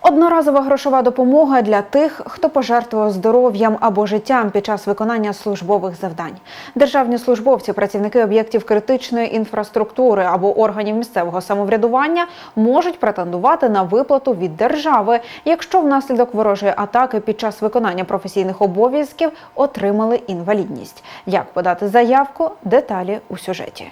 Одноразова грошова допомога для тих, хто пожертвував здоров'ям або життям під час виконання службових завдань. Державні службовці, працівники об'єктів критичної інфраструктури або органів місцевого самоврядування можуть претендувати на виплату від держави, якщо внаслідок ворожої атаки під час виконання професійних обов'язків отримали інвалідність. Як подати заявку? Деталі у сюжеті.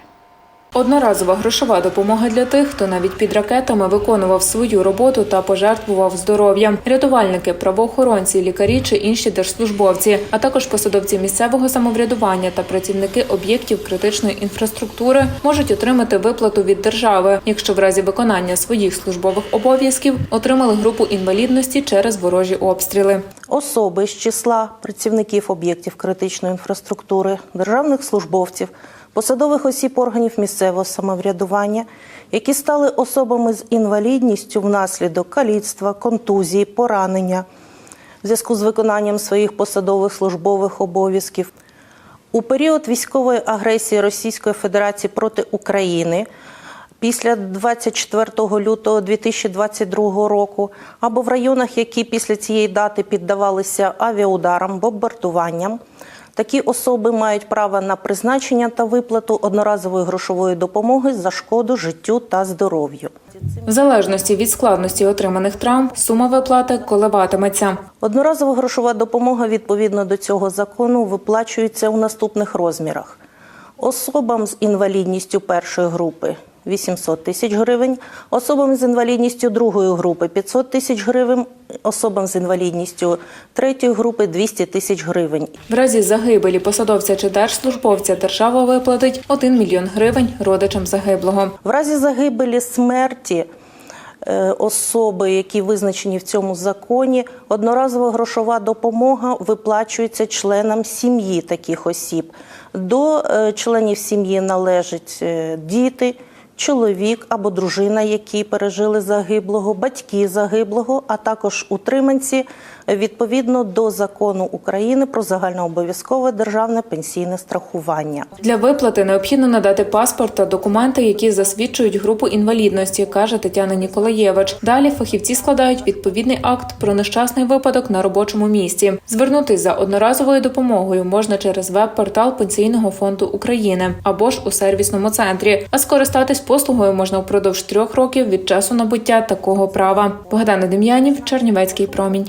Одноразова грошова допомога для тих, хто навіть під ракетами виконував свою роботу та пожертвував здоров'ям. Рятувальники, правоохоронці, лікарі чи інші держслужбовці, а також посадовці місцевого самоврядування та працівники об'єктів критичної інфраструктури можуть отримати виплату від держави, якщо в разі виконання своїх службових обов'язків отримали групу інвалідності через ворожі обстріли. особи з числа працівників об'єктів критичної інфраструктури, державних службовців, посадових осіб органів місцевого самоврядування, які стали особами з інвалідністю внаслідок каліцтва, контузії, поранення в зв'язку з виконанням своїх посадових службових обов'язків. У період військової агресії Російської Федерації проти України після 24 лютого 2022 року або в районах, які після цієї дати піддавалися авіаударам, бомбардуванням, такі особи мають право на призначення та виплату одноразової грошової допомоги за шкоду життю та здоров'ю. В залежності від складності отриманих травм сума виплати коливатиметься. Одноразова грошова допомога відповідно до цього закону виплачується у наступних розмірах: особам з інвалідністю першої групи 800 тисяч гривень, особам з інвалідністю другої групи 500 тисяч гривень, особам з інвалідністю третьої групи 200 тисяч гривень. В разі загибелі посадовця чи держслужбовця держава виплатить 1 мільйон гривень родичам загиблого. В разі загибелі смерті е, особи, які визначені в цьому законі, одноразова грошова допомога виплачується членам сім'ї таких осіб. До е, членів сім'ї належать е, діти. Чоловік або дружина, які пережили загиблого, батьки загиблого, а також утриманці відповідно до закону України про загальнообов'язкове державне пенсійне страхування. Для виплати необхідно надати паспорт та документи, які засвідчують групу інвалідності, каже Тетяна Ніколаєвич. Далі фахівці складають відповідний акт про нещасний випадок на робочому місці. Звернутись за одноразовою допомогою можна через веб-портал Пенсійного фонду України або ж у сервісному центрі. А скористатись послугою можна впродовж трьох років від часу набуття такого права. Богдана Дем'янів, Чернівецький промінь.